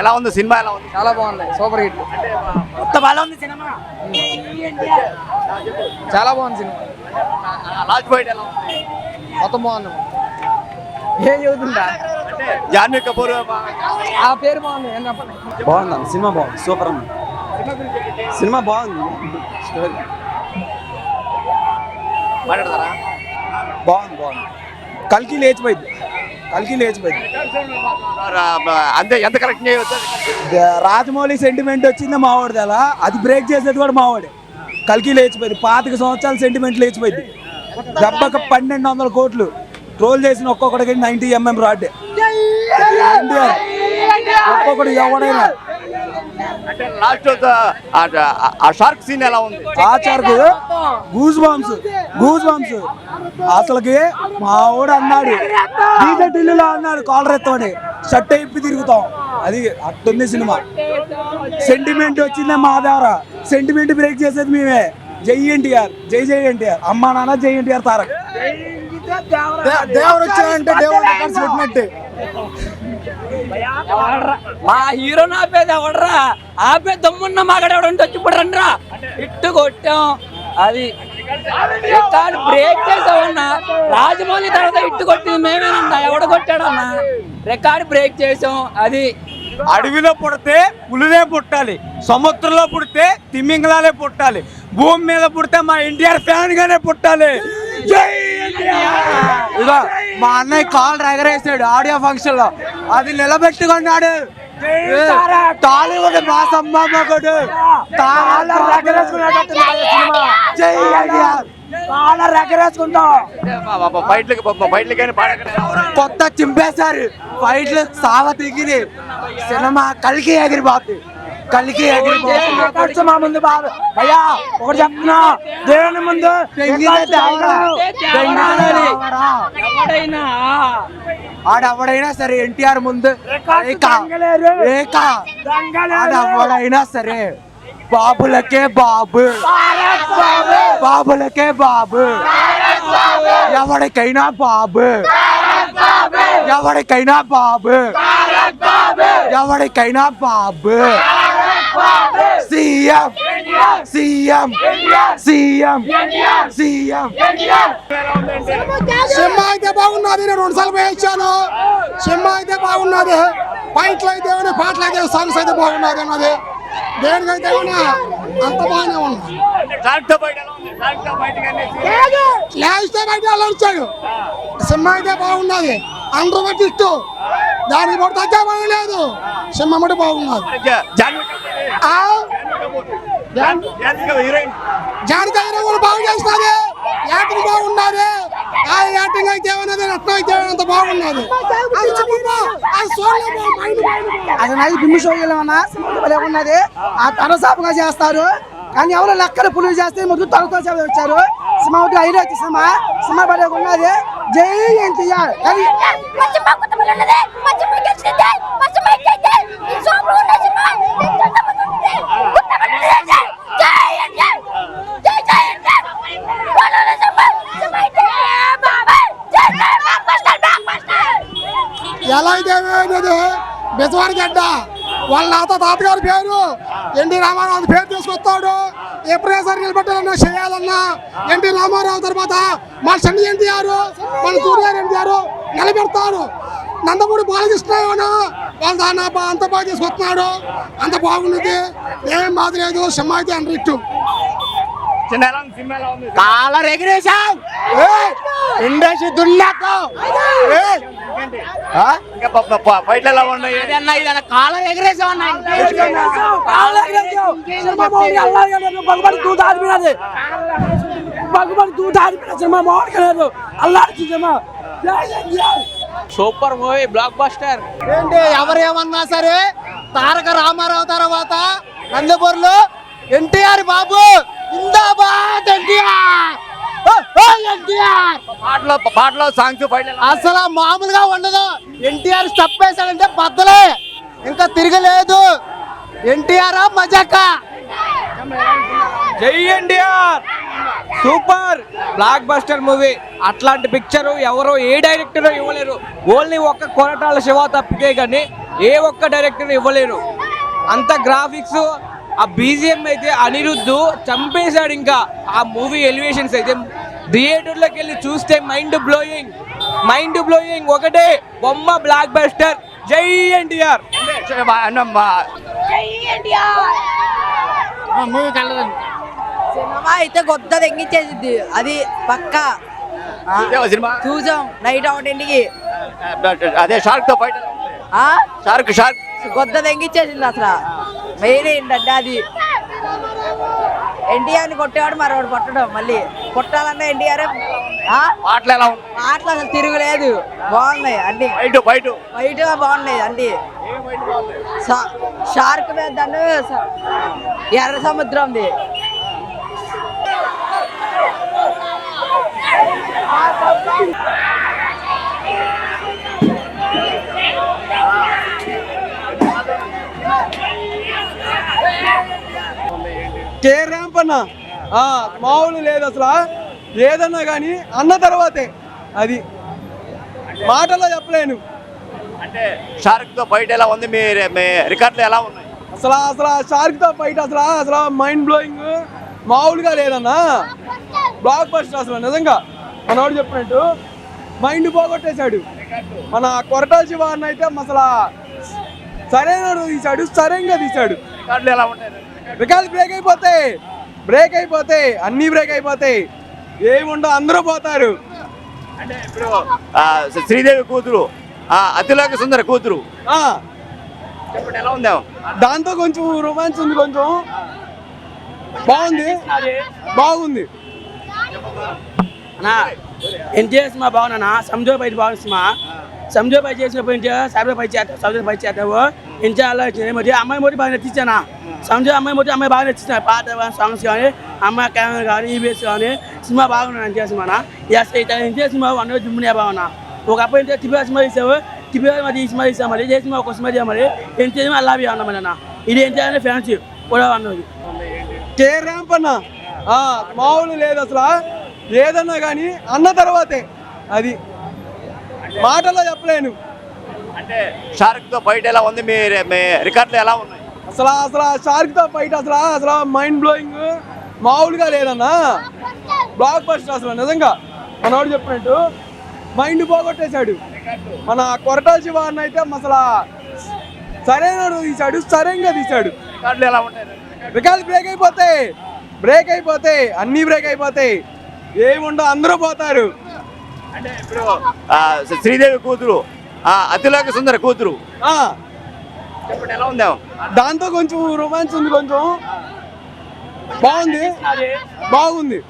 ఎలా ఉంది సినిమా ఎలా ఉంది? చాలా బాగుంది. Super hit. కొత్త బాగా ఉంది సినిమా. చాలా బాగుంది సినిమా. లాస్ట్ ఫైట్ ఎలా ఉంది? మొత్తం బాగుంది. ఏం అంటే జాన్వీ కపూర్ ఆ పేరు బాగుంది. ఏం చెప్పండి బాగుంది సినిమా బాగుంది. సూపర్ ఉంది సినిమా బాగుంది. మాట్లాడతారా? బాగుంది బాగుంది. కలికి లేచిపోయింది. కలికి లేచిపోయింది అంతే ఎంత కరెక్ట్ రాజమౌళి సెంటిమెంట్ వచ్చింది మావాడిది అలా. అది బ్రేక్ చేసేది కూడా మావాడే. కలికి లేచిపోయింది పాతిక సంవత్సరాల సెంటిమెంట్ లేచిపోయింది దెబ్బకి పన్నెండు వందల కోట్లు. ట్రోల్ చేసిన ఒక్కొక్కడికి నైన్టీ ఎంఎం రాడ్ ఒక్కొక్కడు ఎవడైనా అంటే లాస్ట్ ఆ షార్క్ సీన్ ఎలా ఉంది? ఆచార్కు గూజ్ బాంబ్స్ గూజ్ బాంబ్స్ అసలుకి మా వాడు అన్నాడు. డీజే అన్నాడు కాలర్ ఎత్తమని. షర్ట్ ఇప్పి తిరుగుతాం. అది అట్టుంది సినిమా. సెంటిమెంట్ వచ్చిందే మా ద్వారా సెంటిమెంట్ బ్రేక్ చేసేది మేమే. జై ఎన్టీఆర్. జై జై ఎన్టీఆర్. అమ్మా నాన్న జై ఎన్టీఆర్ తారక్. దేవుడు వచ్చాడంటే దేవుడు కలిసి పెట్టినట్టే మా హీరో ఆపేది ఎవడరా? ఆపే దమ్మున్న మాగడ ఎవడంటే వచ్చి ఇప్పుడు రండిరా. ఇట్టు కొట్టాం. అది రికార్డ్ బ్రేక్ చేసామన్నా రాజమౌళి తర్వాత ఇట్టు కొట్టింది మేమేనన్నా? ఎవడ కొట్టాడన్నా? రికార్డ్ బ్రేక్ చేసాం. అది అడవిలో పుడితే పులినే పుట్టాలి. సముద్రంలో పుడితే తిమ్మింగలాలే పుట్టాలి. భూమి మీద పుడితే మా ఎన్టీఆర్ ఫ్యాన్ గానే పుట్టాలి. జై ఇదిగో మా అన్నయ్య కాల్ ఎగరేసాడు ఆడియో ఫంక్షన్లో అది నిలబెట్టుకున్నాడు. టాలీవుడ్ మా సమ్మమ్మకుడు కొత్త చింపేశారు. ఫైట్లు సావ దిగిరి సినిమా కలికి ఎగిరిపోతుంది కలికి ఎగిరిపోతుంది మా ముందు బాబు అయ్యా ఒకటి చెప్తున్నా దేవుని ముందు ఎవడైనా ఆడెవడైనా సరే ఎన్టీఆర్ ముందు ఏక, ఏక. ఆడెవడైనా సరే బాబులకే బాబు బాబులకే బాబు ఎవరికైనా బాబు ఎవరికైనా బాబు ఎవరికైనా Babu CM CM CM CM. Cinema అయితే బాగున్నది నేను రెండు సార్లు వేయించాను. సినిమా అయితే బాగున్నది పైట్లు అయితే ఉన్నాయి, పాటలు అయితే సాంగ్స్ అయితే బాగున్నది అన్నది. దేనికైతే ఉన్నా అంత బాగానే ఉన్నా. లేస్తే బయట అలా వచ్చాడు సినిమా అయితే బాగున్నది అందరూ బట్టి ఇష్టం దానికి కూడా తగ్గ పని లేదు సినిమా మటు బాగున్నది హీరోయిన్. జానకి అయినా కూడా బాగు చేస్తున్నది యాక్టింగ్ బాగున్నది ఆ యాక్టింగ్ అయితే ఏమన్నది రత్నం అయితే అంత బాగున్నది. అది నది బిమ్మి షోగేమన్నా ఉన్నది ఆ తరసాపుగా చేస్తారు. కానీ ఎవరు లెక్కలు పులుగు చేస్తే ముందు తలతో వచ్చారు. సినిమా ఒకటి ఐదు వచ్చి సినిమా సినిమా పడే ఉన్నది జై ఎన్టీఆర్. కానీ ఎంత బస్టర్ ఎలా అయితే బెజవాడి గడ్డ. వాళ్ళ నాతో తాతగారి పేరు. ఎన్టీ రామారావు పేరు తీసుకొస్తాడు. ఏ సార్ నిలబెట్టాలన్నా చేయాలన్నా ఎన్టీ రామారావు తర్వాత మన చండి ఎన్టీఆర్ మన సూర్యారు ఎన్టీఆర్ నిలబెడతారు. నందమూరి బాలకృష్ణ వాళ్ళు దాన్ని అంత బాగా తీసుకొస్తున్నాడు. అంత బాగుండేది ఏం బాధ లేదు. సినిమా అయితే అండ్రిట్టు చిన్న ఎలా ఉంది సినిమా ఎలా ఉంది కాలర్ ఎగిరేసాం ఇండస్ట్రీ దున్నాకం ఇంకా ఫైట్లు ఎలా ఉన్నాయి? కాలర్ ఎగిరేసాం దూత దూత సినిమా అల్లాడి సినిమా. సూపర్ మూవీ బ్లాక్ బస్టర్ ఏంటి ఎవరు ఏమన్నా సరే తారక రామారావు తర్వాత నందపూర్లో ఎన్టీఆర్ బాబు పాటలో పాటలో సాంగ్స్ అసలు మామూలుగా ఉండదు. ఎన్టీఆర్ స్టెప్ వేసాడంటే బద్దలే. ఇంకా తిరగలేదు. ఎన్టీఆర్ మజాక? జై ఎన్టీఆర్! సూపర్! Blockbuster movie. అట్లాంటి పిక్చర్ ఎవరో ఏ డైరెక్టర్ ఇవ్వలేరు. ఓన్లీ ఒక్క కొరటాల శివ తప్పితే కానీ ఏ ఒక్క డైరెక్టర్ ఇవ్వలేరు. అంత గ్రాఫిక్స్ ఆ బీజిఎం అయితే అనిరుద్ధు చంపేశాడు ఇంకా. ఆ మూవీ ఎలివేషన్స్ అయితే థియేటర్లోకి వెళ్ళి చూస్తే మైండ్ బ్లోయింగ్. మైండ్ బ్లోయింగ్ ఒకటే బొమ్మ బ్లాక్ బస్టర్ జై ఎన్టీఆర్. సినిమా అయితే కొత్త తెంగిచ్చేసిద్ది అది పక్క. సినిమా? చూసాం. నైట్ అవుట్ ఇంటికి. అదే షార్క్తో ఫైట్. ఆ? Shark shark. కొత్త తెంగిచ్చేసింది అసలు. మెయిన్ ఏంటంటే అది ఎన్టీఆర్ని కొట్టేవాడు మరొకటి కొట్టడం మళ్ళీ కొట్టాలన్నా ఎన్టీఆర్ పాటలు ఎలా మాటలు అసలు తిరుగులేదు. బాగున్నాయి అన్ని. ఫైట్ ఫైట్ బయట బాగున్నాయి అన్ని. షా- షార్క్ మీద ఎర్ర సముద్రంది. కే ర్యాంప్ అన్న మామూలు లేదు అసలు. ఏదన్నా కానీ అన్న తర్వాతే. అది మాటలో చెప్పలేను. అంటే షార్క్తో ఫైట్ ఎలా ఉంది? మీ మీ రికార్డులు ఎలా ఉన్నాయి? అసలు అసలు ఆ షార్క్తో ఫైట్ అసలు అసలు మైండ్ బ్లోయింగ్ మామూలుగా లేదన్నా. బ్లాక్ బస్టర్ అసలు నిజంగా. మనోడు చెప్పినట్టు. మైండ్ పోగొట్టేశాడు. మన కొరటాల శివ అన్న అయితే అసలు సరైన తీశాడు సరైనగా తీశాడు. ఎలా ఉన్నాయి? రికార్డు బ్రేక్ అయిపోతాయి బ్రేక్ అయిపోతాయి అన్నీ బ్రేక్ అయిపోతాయి. ఏముండవు అందరూ పోతారు. అంటే ఇప్పుడు శ్రీదేవి కూతురు ఆ, అతిలోక సుందర కూతురు. ఎలా ఉందా? దాంతో కొంచెం రొమాన్స్ ఉంది కొంచెం. బాగుంది. బాగుంది. అన్నా ఎన్టీఆర్ సినిమా బాగున్నా సంజో బయట బాగుంది సినిమా సంజో బయట చేసినప్పుడు ఎన్టీఆర్ సాబే బయట చేస్తావు సంజో బయట చేస్తావు. ఎన్టీఆర్ అలా మరి అమ్మాయి మొదటి బాగా నచ్చించానా సంజో అమ్మాయి మొదటి అమ్మాయి బాగా నచ్చింది పాట కానీ సాంగ్స్ కానీ అమ్మాయి కెమెరా కానీ ఈబీఎస్ కానీ సినిమా బాగున్నాను ఎన్టీఆర్ ఎస్ ఎన్టీఆర్ సినిమా వన్ జిమ్మునే బాగున్నా ఒకప్పుడు ఎన్టీఆర్ టిపిఆర్ సినిమా తీసావు టిపిఆర్ మరి ఈ సినిమా తీసావు మరి ఏ సినిమా ఒక సినిమా చేయమని మరి ఎన్టీఆర్ సినిమా అలా అన్నా మరి అన్న ఇది ఎన్టీఆర్ ఫ్యాన్స్ కూడా అన్నది కే ర్యాంప్ అన్న ఆ, మామూలు లేదు అసలు ఏదన్నా కానీ అన్న తర్వాతే అది మాటలో చెప్పలేను అంటే షార్క్తో ఫైట్ ఎలా ఉంది? మీ మీ రికార్డులు ఎలా ఉన్నాయి? అసలు అసలు ఆ షార్క్తో ఫైట్ అసలు అసలు మైండ్ బ్లోయింగ్ మామూలుగా లేదన్నా. బ్లాక్ బస్టర్ అసలు నిజంగా. మనోడు చెప్పినట్టు మైండ్ పోగొట్టేశాడు. మన కొరటాల శివ అన్న అయితే అసలు సరైన తీశాడు సరైనగా తీశాడు. రికార్డులు ఎలా ఉన్నాయి రికార్డు బ్రేక్ అయిపోతాయి. బ్రేక్ అయిపోతాయి. అన్నీ బ్రేక్ అయిపోతాయి. ఏముండవు అందరూ పోతారు. అంటే ఇప్పుడు శ్రీదేవి కూతురు అతిలోక సుందర కూతురు. ఆ, చెప్పండి ఎలా ఉందా దాంతో కొంచెం రొమాన్స్ ఉంది కొంచెం. బాగుంది. బాగుంది.